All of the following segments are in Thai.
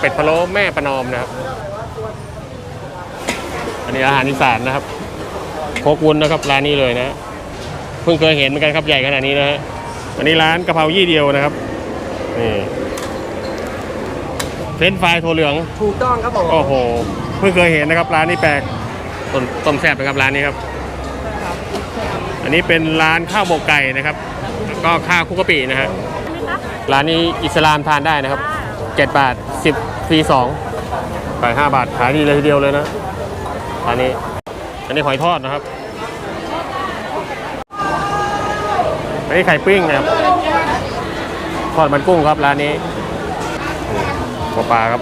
เป็ดพะโล้แม่ประนอมนะครับ อันนี้อาหารอีสานนะครับโคกวุ้นนะครับร้านนี้เลยนะเพิ่งเคยเห็นเหมือนกันครับใหญ่ขนาดนี้นะฮะอันนี้ร้านกะเพรายี่เดียวนะครับนี่เฟรนช์ฟรายถั่วเหลืองถูกต้องครับผมโอ้โหเพิ่งเคยเห็นนะครับร้านนี้แปลกต้มต้มแซ่บนะครับร้านนี้ครับ อันนี้เป็นร้านข้าวหมกไก่นะครับแล้วก็ข้าวคุกกะปินะฮะร้านนี้อิสลามทานได้นะครับ 7 บาท 10ฟรี2ไป5บาท ขายดีเลยทีเดียวเลยนะร้านนี้ อันนี้หอยทอดนะครับ อันนี้ไข่ปิ้งนะครับ ทอดมันกุ้งครับร้านนี้หัวปลาครับ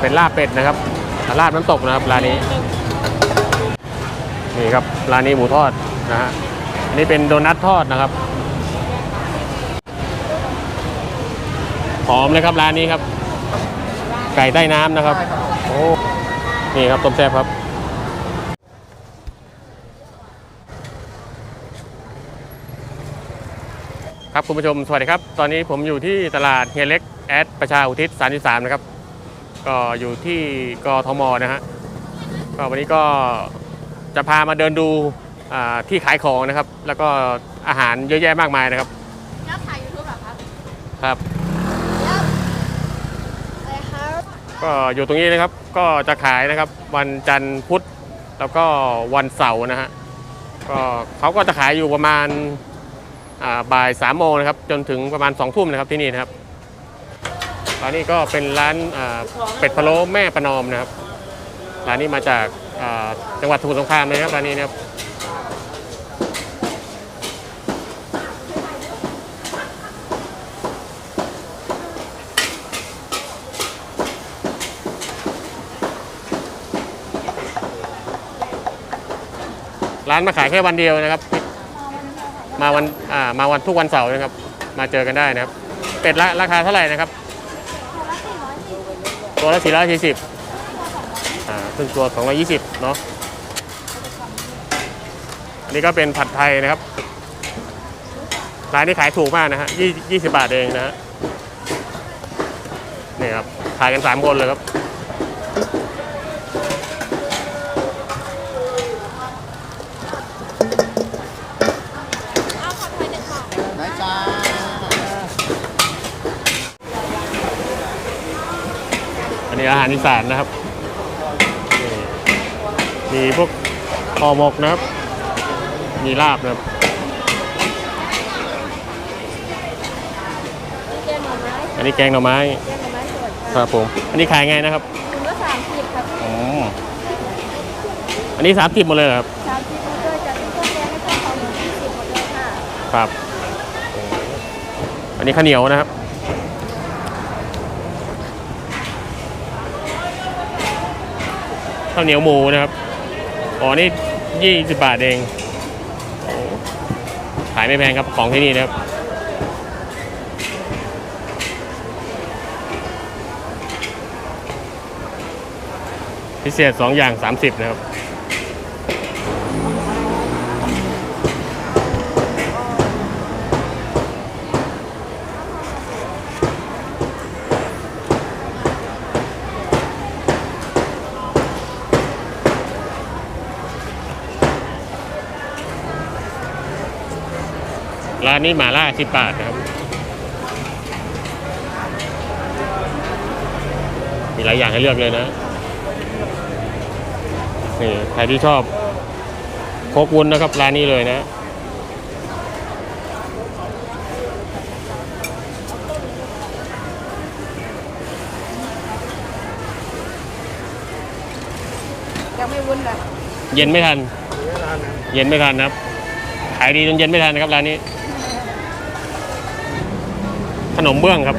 เป็นลาบเป็ดนะครับลาบน้ำตกนะครับร้านนี้ นี่ครับร้านนี้หมูทอดนะฮะ อันนี้เป็นโดนัททอดนะครับ หอมเลยครับร้านนี้ครับ ไก่ใต้น้ำนะครับโอ้นี่ครับต้มแซ่บครับ ครับคุณผู้ชมสวัสดีครับ ตอนนี้ผมอยู่ที่ตลาดเฮียเล็กแอดประชาอุทิศ 33 นะครับ ก็อยู่ที่กทมนะฮะก็วันนี้ก็จะพามาเดินดูอ่าที่ขายของนะครับ แล้วก็อาหารเยอะแยะมากมายนะครับยอดขายยูทูบเหรอครับ ครับ อะไรครับ ก็อยู่ตรงนี้นะครับก็จะขายนะครับวันจันทร์พุธแล้วก็วันเสาร์นะฮะก็เขาก็จะขายอยู่ประมาณบ่ายสามโมงนะครับจนถึงประมาณสองทุ่มนะครับที่นี่นะครับร้านนี้ก็เป็นร้านเป็ดพะโล้แม่ประนอมนะครับร้านนี้มาจากจังหวัดสมุทรสงครามเลยนะครับร้านนี้นะครับ ร้านมาขายแค่วันเดียวนะครับ มาวันอ่ามาวันทุกวันเสาร์นะครับ มาเจอกันได้นะครับ เป็ดละราคาเท่าไหร่นะครับ ตัวละ440อ่าซึ่งตัว220เนาะอันนี้ก็เป็นผัดไทยนะครับ ร้านนี้ขายถูกมากนะฮะ20 20บาทเองนะฮะนี่ครับขายกัน3คนเลยครับ นนี้อาหารอีสานนะครับนี่มีพวกคอหมกนะครับ มีลาบนะครับแกงหน่อไม้อันนี้แกงหน่อไม้แกงหน่อไม้สดคค่ะรับผม อันนี้ขายไงนะครับถุงละสามสิบครับอ๋ออันนี้สามสิบหมดเลยเหรอครับสามสิบหมดเลยจะเป็นพวกแกงไม่ใช่ของหนึ่งยี่สิบหมดเลยค่ะ ครับ อันนี้ข้าวเหนียวนะครับ ข้าวเหนียวหมูนะครับ อ๋อ นี่ยี่สิบบาทเอง ขายไม่แพงครับของที่นี่นะครับ พิเศษ2อย่าง30นะครับานนี้หมาล่า10บาทนะครับ มีหลายอย่างให้เลือกเลยนะนี่ใครที่ชอบโคกวุ้นนะครับร้านนี้เลยนะยังไม่วุ้นเลยเย็นไม่ทัน เย็นไม่ทันนะครับ ขายดีจนเย็นไม่ทันนะครับร้านนี้ ขนมเบื้องครับ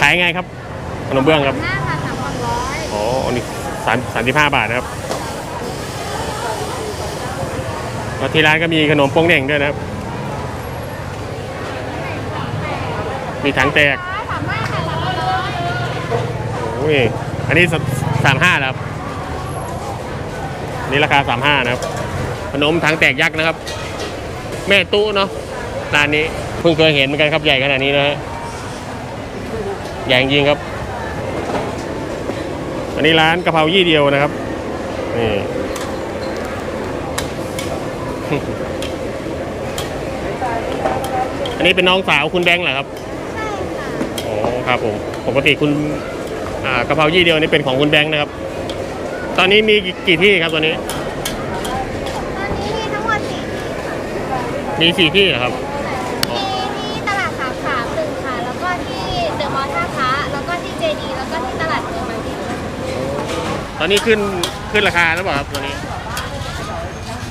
ขายไงครับ ขนมเบื้องครับห้าค่ะสามพันร้อยอ๋ออันนี้สามสามสิบห้าบาทนะครับแล้วที่ร้านก็มีขนมโป้งเหน่งด้วยนะครับ มีถังแตกสามห้าค่ะสามพันร้อยโอ้ยอันนี้สามห้าแล้วครับนี่ราคาสามห้านะครับ ขนมถังแตกยักษ์นะครับ แม่ตู้เนาะร้านนี้เพิ่งเคยเห็นเหมือนกันครับใหญ่ขนาดนี้นะฮะใหญ่จริงครับ อันนี้ร้านกะเพรายี่เดียวนะครับนี่อันนี้เป็นน้องสาวคุณแบงค์เหรอครับใช่ค่ะอ๋อครับผมปกติคุณกะเพรายี่เดียวนี่เป็นของคุณแบงค์นะครับ ตอนนี้มีกี่กี่ที่ครับตอนนี้ ตอนนี้มีทั้งหมดสี่ที่ค่ะ มีสี่ที่เหรอครับมีที่ตลาดสามขาหนึ่งค่ะ แล้วก็ที่เดอะมอลล์ท่าพระแล้วก็ที่เจดีแล้วก็ที่ตลาดเมืองบางพลีตอนนี้ขึ้นขึ้นราคาแล้วเปล่าครับตอนนี้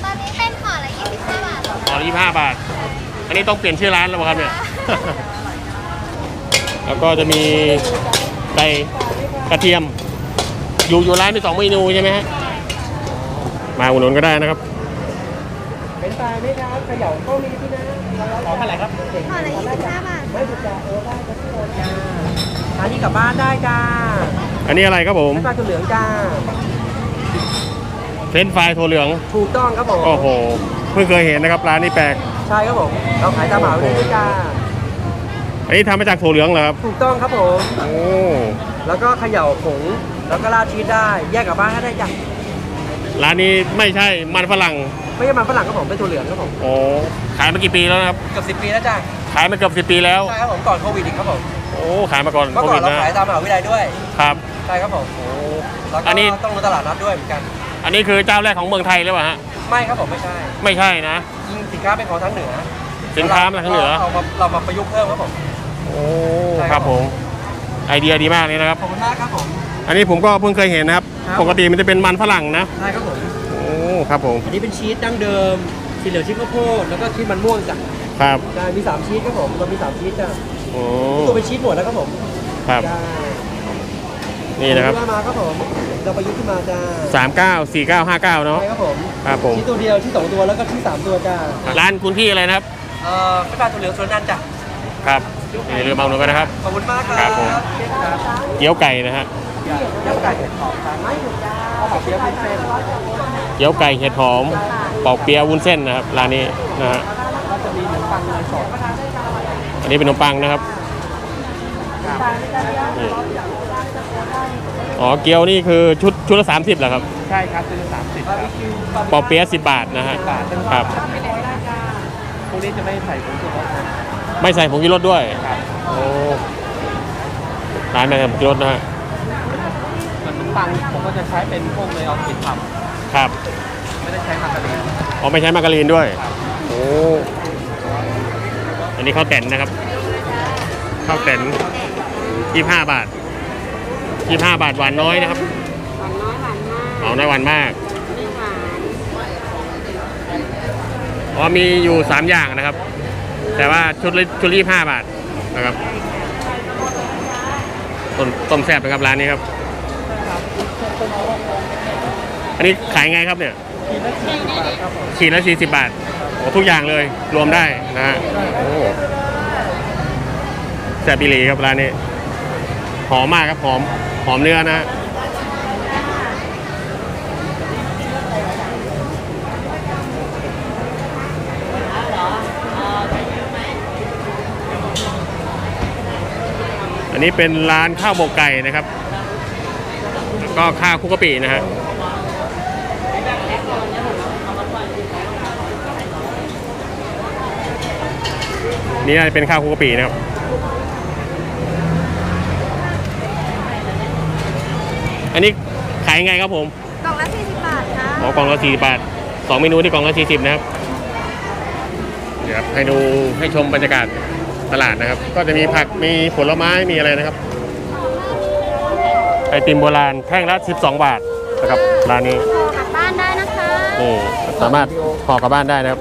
ตอนนี้เป็นห่อละ25บาทอ๋อยี่ห้าบาท อันนี้ต้องเปลี่ยนชื่อร้านแล้วเปล่าครับเนี่ย แล้วก็จะมีไก่กระเทียม อยู่อยู่ร้านมีสองเมนูใช่ไหมฮะมาอุดหนุนก็ได้นะครับ เป็นปลาไหมครับเขย่าก็มีพี่นะขอเท่าไหร่ครับห่อละ25บาทไม่ถูกจ้าโอ้ได้จะพี่โอนจ้าทานนี้กลับบ้านได้จ้าอันนี้อะไรครับผมเป็นปลาตัวเหลืองจ้าเฟรนช์ฟรายโทเหลือง ถูกต้องครับผมโอ้โห เพิ่งเคยเห็นนะครับร้านนี้แปลก ใช่ครับผม เราขายตามหมหาวิทยาลัยด้วยจ้าอันนี้ทำมาจากโทเหลืองเหรอครับ ถูกต้องครับผม โอ้ แล้วก็เขย่าผง แล้วก็ราดชีสได้ แยกกลับบ้านก็ได้จ้ะร้านนี้ไม่ใช่มันฝรั่ง ไม่ใช่มันฝรั่งครับผมเป็นตัวเหลืองครับผมโอ้ขายมากี่ปีแล้วนะครับเกือบสิบปีแล้วจ้าขายมาเกือบสิบปีแล้วใช่ครับผมก่อนโควิดอีกครับผมโอ้ขายมาก่อนเมื่อโคก่อวินดเรานะขายตามมหาวิทยาลัยด้วยครับใช่ครับผมโอ้ แล้วก็อันนี้ ต้องรู้ตลาดนัดด้วยเหมือนกัน อันนี้คือเจ้าแรกของเมืองไทยหรือเปล่าฮะไม่ครับผมไม่ใช่ไม่ใช่นะ ยิ่งสินค้าเป็นของทางเหนือสินค้ามาทางเหนือ เรามาเรามาประยุกต์เพิ่มครับผม โอ้ใช่คครัรับบผมไอเดียดีมากเลยนะครับ ขอบคุณมากครับผม อันนี้ผมก็เพิ่งเคยเห็นนะครับ ครับ ปกติมันจะเป็นมันฝรั่งนะ ใช่ครับผมโอ้ ครับผม อันนี้เป็นชีสดั้งเดิมสีเหลืองชีสข้าวโพดแล้วก็ชีสมันม่วงจ้ะครับได้มี3ชีสครับผมเรามี3ชีสจ้ะโอ้ตัวเป็นชีสหมดแล้วครับผมครับ ได้นี่นะครับขอณมาครับผมเราประยุกต์ขึ้นมาจ้าสามเก้าสี่เก้าห้าเก้าเนาะใช่ครับผมครับผมชีสตัวเดียวชีสสองตัวแล้วก็ชีสสามตัวจ้าร้านคุณพี่อะไรนะครับเอ่อเป็นปลาตัวเหลืองสวนนันจ้ะครับอย่าลืมเอาหนูกันนะครับ ขอบคุณมากครับครับผมครับเกี๊ยวไก่นะฮะเจ้าไก่เห็ดหอมครับไม่ถูกจ้าข้าวหอมเปี๊ยะเป็นเส้น เกี๊ยวไก่เห็ดหอมปอกเปี๊ยะวุ้นเส้นนะครับร้านนี้นะฮะก็จะมีขนมปังเนยสดอันนี้เป็นขนมปังนะครับนี่อ๋อเกี๊ยวนี่คือชุดชุดละ30เหรอครับใช่ครับเป็นสามสิบครับปอกเปี๊ยะ10 บาทนะฮะบาทเป็นครับ พวกนี้จะไม่ใส่ผงชูรสนะไม่ใส่ผงชูรสด้วยครับโอ้ร้านไม่ใส่ผงชูรสนะฮะ ขนมปังผมก็จะใช้เป็นพวกเนยออฟฟิศท ครับำไม่ได้ใช้มาการีนอ๋อไม่ใช้มาการีนด้วยโอ้อันนี้ข้าวแต่นนะครับข้าวแต่นยี่ห้าบาทยี่ห้าบาทหวานน้อยนะครับหวานน้อยหวานมากอ๋อมีอยู่สามอย่างนะครับ แต่ว่าชุดละชุดละยี่ห้าบาทนะครับต้มต้มแซ่บนะครับร้านนี้ครับ อันนี้ขายไงครับเนี่ยทีละสี่สิบบาทครับผมขีดละ40 บาทโอ้ทุกอย่างเลย รวมได้นะฮะโอ้แซ่บอีหลีครับร้านนี้ หอมมากครับหอม หอมเนื้อนะฮะอันนี้เป็นร้านข้าวหมกไก่นะครับ แล้วก็ข้าวคุกกะปินะฮะ นี่น่าจะเป็นข้าวคุกกะปินะครับ อันนี้ขายยังไงครับผม กล่องละ40บาทค่ะหมอกล่องละสี่บาทสองเมนูที่กล่องละสี่สิบนะครับ เดี๋ยวครับให้ดูให้ชมบรรยากาศตลาดนะครับ ก็จะมีผักมีผลไม้มีอะไรนะครับ ไอติมโบราณแท่งละ 12 บาทนะครับร้านนี้ห่อกลับบ้านได้นะคะ นี่สามารถห่อกลับบ้านได้นะครับ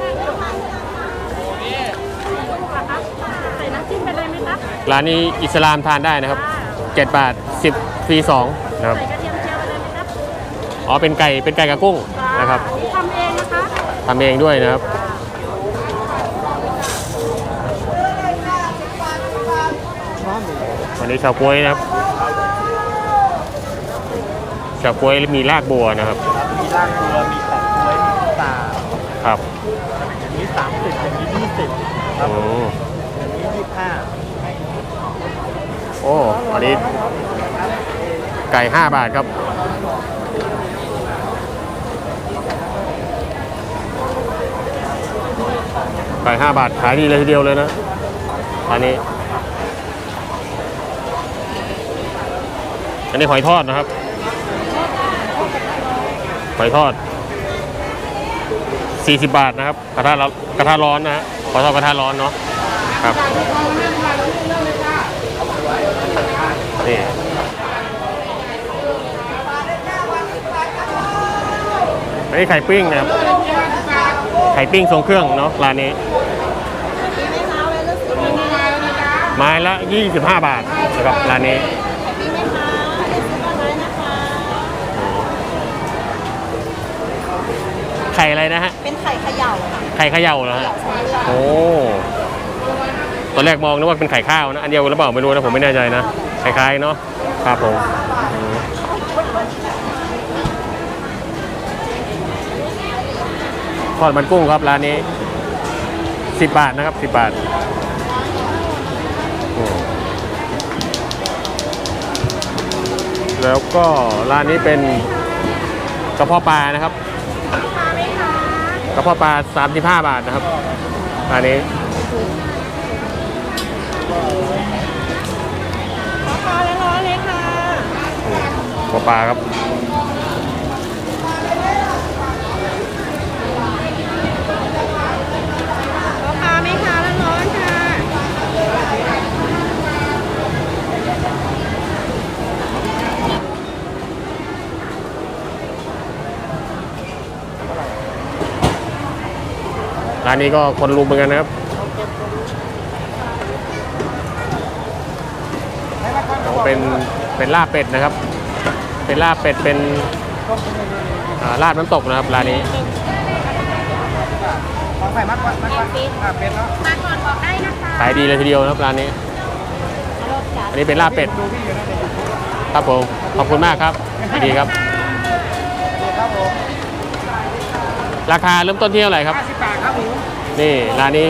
ใส่น้ำจิ้มไปเลยไหมคะ ร้านนี้อิสลามทานได้นะครับ 7 บาท 10ฟรี2นะครับ ใส่กระเทียมเจียวไปเลยไหมครับอ๋อ เป็นไก่ เป็นไก่กับกุ้งนะครับอันนี้ทำเองนะคะ ทำเองด้วยนะครับ วันนี้ชาวกล้วยนะครับ ชาวกล้วยมีรากบัวนะครับ มีรากบัวมีแตกกล้วยมีตาครับอันนี้นี้สามสิบอย่างนี้ยี่สิบครับอืมอย่างนี้ยี่ห้า โอ้อันนี้ไก่ห้าบาทครับ ไก่ห้าบาท ขายดีเลยทีเดียวเลยนะอันนี้ อันนี้หอยทอดนะครับ หอยทอด 40 บาทนะครับ กระทะร้อนกระทะร้อนนะฮะขอทอดกระทะร้อนเนาะครับ นี่อันนี้ไข่ปิ้งนะครับ ไข่ปิ้งทรงเครื่องเนาะร้านนี้ ไม้ละ 25 บาทนะครับร้านนี้ไข่อะไรนะฮะ เป็นไข่เขย่าค่ะ ไข่เขย่าเหรอฮะ โอ้ ตอนแรกมองนึกว่าเป็นไข่ข้าวนะ อันเดียวกันหรือเปล่าไม่รู้นะผมไม่แน่ใจนะ คล้ายๆเนาะครับผมทอดมันกุ้งครับร้านนี้ 10 บาทนะครับ 10 บาทแล้วก็ร้านนี้เป็นกระเพาะปลานะครับกระเพาะปลา35 บาทนะครับอันนี้ กระเพาะปลาครับราคาไหมคะร้อนๆค่ะร้านนี้ก็คนรุมเหมือนกันนะครับเป็นเป็นลาบเป็ดนะครับ เป็นลาบเป็ดเป็นอ่าลาบน้ำตกนะครับร้านนี้ของไข่มัดมัดมัดมัดอ่าเป็นเนาะมาก่อนบอกได้นะคะขายดีเลยทีเดียวนะครับร้านนี้ อันนี้เป็นลาบเป็ดดูพี่อยู่นะในยูทูบครับผมขอบคุณมากครับดีครับครับผมราคาเริ่มต้นที่เท่าไหร่ครับห้าสิบบาทครับผมนี่ร้านนี้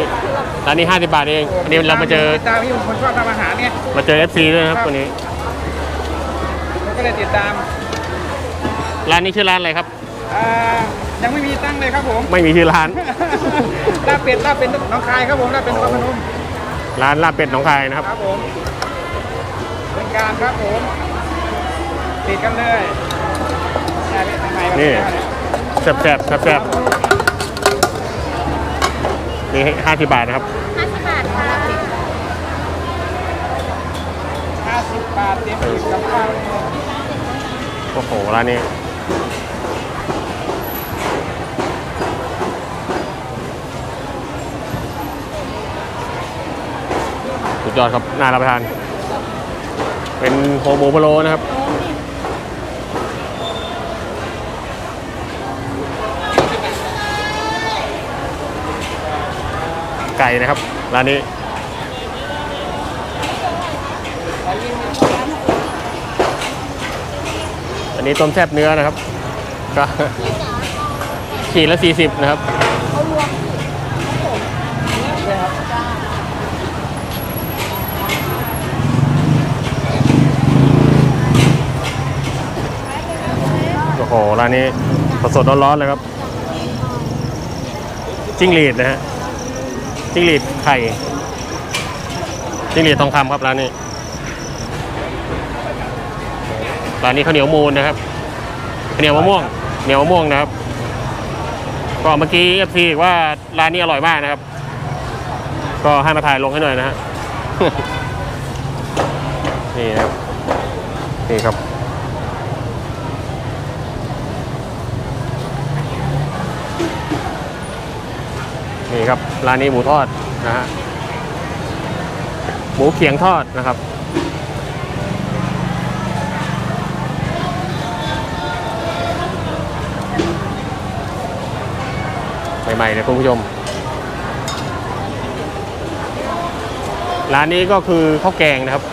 ร้านนี้ 50 บาทเองอันนี้เรามาเจอติดตามพี่ผมคนชอบทำอาหารเนี่ยมาเจอ FC ด้วยนะครับวันนี้ ผมก็เลยติดตาม ร้านนี้ชื่อร้านอะไรครับ อ่ายังไม่มีตั้งเลยครับผม ไม่มีชื่อร้าน ลาบเป็ดลาบเป็นน้องคายครับผมลาบเป็นนครพนมร้านลาบเป็ดหนองคายนะครับ ครับผมเป็นการครับผม ติดกันเลยได้ไหมทำไมวะนี่ แซ่บแซ่บแซ่บแซ่บนี่ห้าสิบบาทนะครับ 50บาทค่ะห้าสิบบาทเต็มอิ่มกับข้าว โอ้โหร้านนี้สุดยอดครับ น่ารับประทาน เป็นโฮโมพะโลนะครับ ไก่นะครับ ร้านนี้ นนี้ต้มแซ่บเนื้อนะครับ ก็ขีดละ40นะครับโอ้โหร้านนี้สดร้อนๆเลยครับ จิ้งหรีดนะฮะจิ้งหรีดไข่จิ้งหรีดทองคำครับร้านนี้ ร้านนี้ข้าวเหนียวมูนนะครับข้าวเหนียวมะม่วงเหนียวมะม่วงนะครับ ก็เมื่อกี้เอฟซีว่าร้านนี้อร่อยมากนะครับ ก็ให้มาถ่ายลงให้หน่อยนะฮะนี่ครับนี่ครับนี่ครับร้านนี้หมูทอดนะฮะหมูเขียงทอดนะครับ ใหม่ๆนะคุณผู้ชม ร้านนี้ก็คือข้าวแกงนะครับ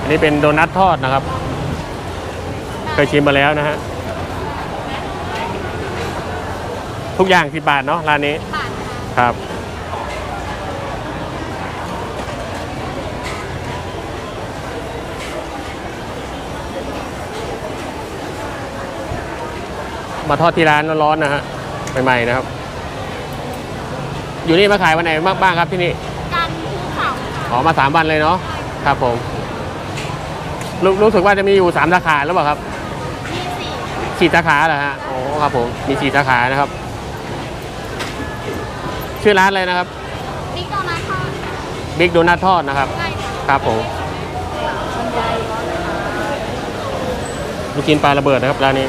อันนี้เป็นโดนัททอดนะครับ เคยชิมมาแล้วนะฮะ ทุกอย่างสิบบาทเนาะร้านนี้บาทค่ะครับ มาทอดที่ร้านร้อนๆนะฮะใหม่ๆนะครับ อยู่นี่มาขายวันไหนบ้างครับที่นี่กันภูเขาค่ะอ๋อมาสามวันเลยเนาะครับผมรู้รู้สึกว่าจะมีอยู่สามสาขาหรือเปล่าครับมีสี่สี่สาขาเหรอฮะโอ้ครับผมมีสี่สาขานะครับ ชื่อร้านอะไรนะครับบิ๊กโดนัททอดบิ๊กโดนัททอดนะครับ ใช่ค่ะครับผมลูกชิ้นปลาระเบิดนะครับร้านนี้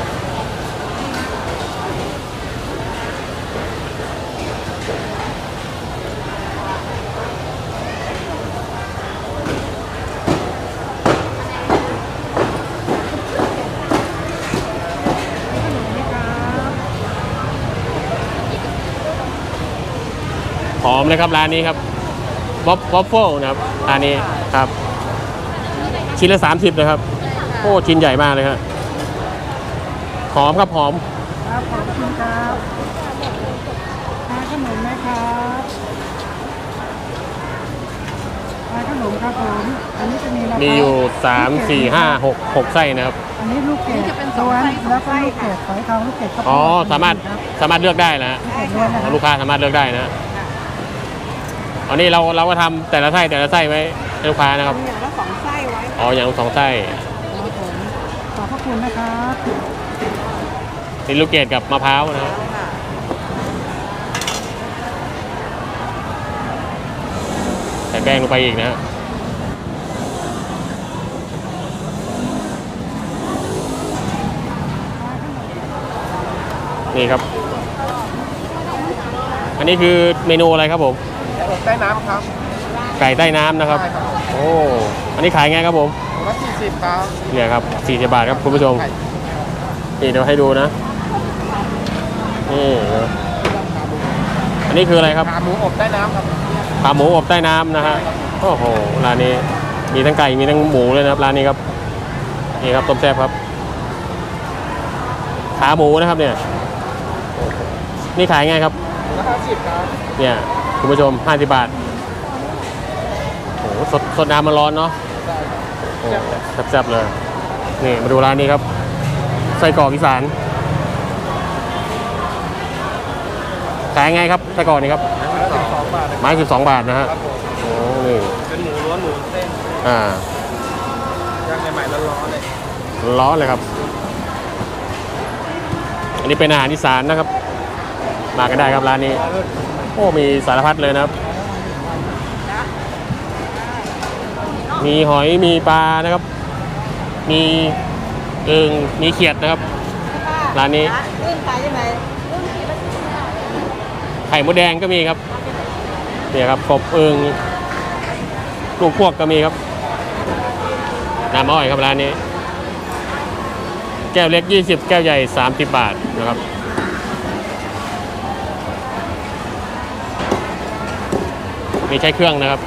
อมเลยครับร้านนี้ครับวอฟวอฟเฟิลนะครับร้านนี้ครับชิ้นละ30นะครับโอ้ชิ้นใหญ่มากเลยครับหอมครับหอมครับขอบคุณครับทานขนมไหมครับทานขนมครับผมอันนี้จะมีมะพร้าวมีอยู่3 4 5 6 6ไส้นะครับอันนี้ลูกเกดล้วนแล้วก็ลูกเกดฝอยทองลูกเกดข้าวโพดอ๋อสามารถครับสามารถเลือกได้นะฮะลูกเกดล้วนนะคอ๋รัอบลูกค้าสามารถเลือกได้นะ อันนี้เราเราก็ทำแต่ละไส้แต่ละไส้ไว้ให้ลูกค้านะครับ อย่างละสองไส้ไว้อ๋ออย่างละสองไส้ครับผมขอบพระคุณนะครับนี่ลูกเกดกับมะพร้าวนะครับใส่แป้งลงไปอีกนะฮะนี่ครับ อันนี้คือเมนูอะไรครับผม อบใต้น้ำครับไก่ใต้น้ำนะครับใช่ครับโอ้ อันนี้ขายไงครับผม ถุงละสี่สิบครับเนี่ยครับ40บาทครับคุณผู้ชมนี่เดี๋ยวให้ดูนะ นี่นะอันนี้คืออะไรครับ ขาหมูอบใต้น้ำครับขาหมูอบใต้น้ำนะฮะ โอ้โห ร้านนี้ มีทั้งไก่ มีทั้งหมูเลยนะครับ ร้านนี้ครับ นี่ครับต้มแซ่บครับ ขาหมูนะครับเนี่ย นี่ขายไงครับถุงละห้าสิบครับเนี่ย คุณผู้ชม 50 บาท โอ้โหสดสดน้ำมันร้อนเนาะโอ้แซ่บๆเลย นี่ มาดูร้านนี้ครับ ไส้กรอกอีสาน ขายไงครับ ไส้กรอกนี่ครับสิบสองบาทไม้ 12 บาทนะฮะ ครับผมโอ้ นี่ เป็นหมูล้วนหมูเส้นอ่า ย่างใหม่ๆร้อนๆเลยร้อนเลยครับ อันนี้เป็นอาหารอีสานนะครับ มากันได้ครับร้านนี้ โอ้มีสารพัดเลยนะครับ มีหอยมีปลานะครับ มีเอิงมีเขียดนะครับ ร้านนี้ รุ่นขายยังไงไข่มดแดงก็มีครับเนี่ยครับกบเอิงลูกพวกก็มีครับน้ำอ้อยครับร้านนี้ แก้วเล็ก 20 แก้วใหญ่ 30 บาทนะครับ มีใช้เครื่องนะครับ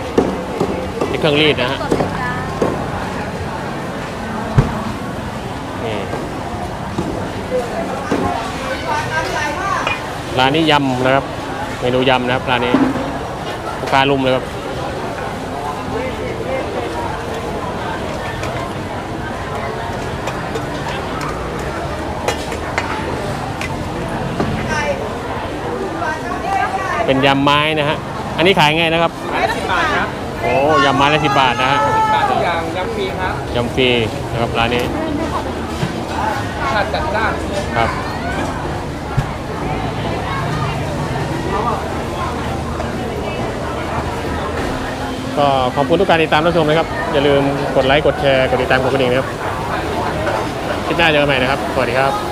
ใช้เครื่องรีดนะฮะนี่ร้านนี้ยำนะครับ เมนูยำนะครับร้านนี้ลูกค้ารุมเลยครับเป็นยำไม้นะฮะ อันนี้ขายไงนะครับ ไม้ละสิบบาทครับโอ้ยำไม้ละสิบบาทนะฮะสิบบาททุกอย่างยำฟรีครับยำฟรีนะครับร้านนี้ผัดจัดจ้านครับก็ขอบคุณทุกการติดตามรับชมนะครับ อย่าลืมกดไลค์กดแชร์กดติดตามกดกระดิ่งนะครับคลิปหน้าเจอกันใหม่นะครับ สวัสดีครับ